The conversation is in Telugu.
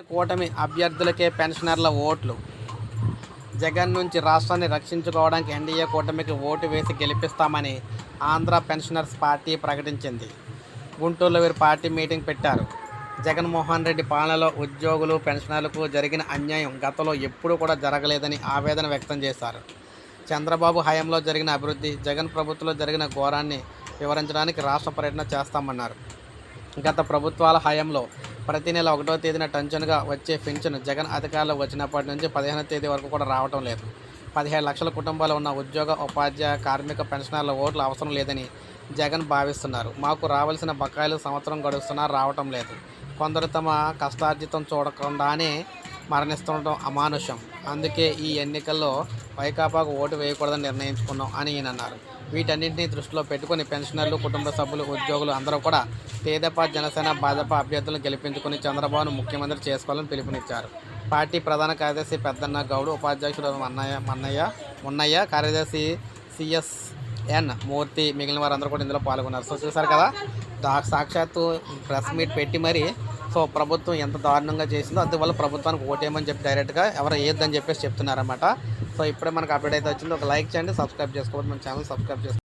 కూటమి అభ్యర్థులకే పెన్షనర్ల ఓట్లు. జగన్ నుంచి రాష్ట్రాన్ని రక్షించుకోవడానికి ఎన్డీఏ కూటమికి ఓటు వేసి గెలిపిస్తామని ఆంధ్ర పెన్షనర్స్ పార్టీ ప్రకటించింది. గుంటూరులో వీరు పార్టీ మీటింగ్ పెట్టారు. జగన్మోహన్ రెడ్డి పాలనలో ఉద్యోగులు పెన్షనర్లకు జరిగిన అన్యాయం గతంలో ఎప్పుడూ కూడా జరగలేదని ఆవేదన వ్యక్తం చేశారు. చంద్రబాబు హయాంలో జరిగిన అభివృద్ధి జగన్ ప్రభుత్వంలో జరిగిన ఘోరాన్ని వివరించడానికి రాష్ట్ర పర్యటన చేస్తామన్నారు. గత ప్రభుత్వాల హయాంలో ప్రతి నెల ఒకటో తేదీన టంచన్గా వచ్చే పింఛను జగన్ అధికారంలో వచ్చినప్పటి నుంచి పదిహేనో తేదీ వరకు కూడా రావటం లేదు. పదిహేడు లక్షల కుటుంబాలు ఉన్న ఉద్యోగ ఉపాధ్యాయ కార్మిక పెన్షనర్ల ఓట్లు అవసరం లేదని జగన్ భావిస్తున్నారు. మాకు రావాల్సిన బకాయిలు సంవత్సరం గడుస్తున్నా రావటం లేదు. కొందరు తమ కష్టార్జితం చూడకుండానే మరణిస్తుండటం అమానుషం. అందుకే ఈ ఎన్నికల్లో వైకాపాకు ఓటు వేయకూడదని నిర్ణయించుకున్నాం అని ఈయన అన్నారు. వీటన్నింటినీ దృష్టిలో పెట్టుకుని పెన్షనర్లు కుటుంబ సభ్యులు ఉద్యోగులు అందరూ కూడా తేదపా జనసేన భాజపా అభ్యర్థులను గెలిపించుకుని చంద్రబాబును ముఖ్యమంత్రి చేసుకోవాలని పిలుపునిచ్చారు. పార్టీ ప్రధాన కార్యదర్శి పెద్దన్న గౌడ్ ఉపాధ్యక్షుడు మన్నయ్య మన్నయ్య మున్నయ్య కార్యదర్శి సిఎస్ఎన్ మూర్తి మిగిలిన వారందరూ కూడా ఇందులో పాల్గొన్నారు. సో చూసారు కదా సాక్షాత్తు ప్రెస్ మీట్ పెట్టి మరి సో ప్రభుత్వం ఎంత దారుణంగా చేసిందో అందువల్ల ప్రభుత్వానికి ఓటేయమని చెప్పి డైరెక్ట్గా ఎవరు వేయొద్దని చెప్పేసి చెప్తున్నారన్నమాట. సో ఇప్పుడే మనకు అప్డేట్ అయితే వచ్చింది. ఒక లైక్ చేయండి సబ్స్క్రైబ్ చేసుకోవద్దు. మన ఛానల్ సబ్స్క్రైబ్ చేసుకోండి.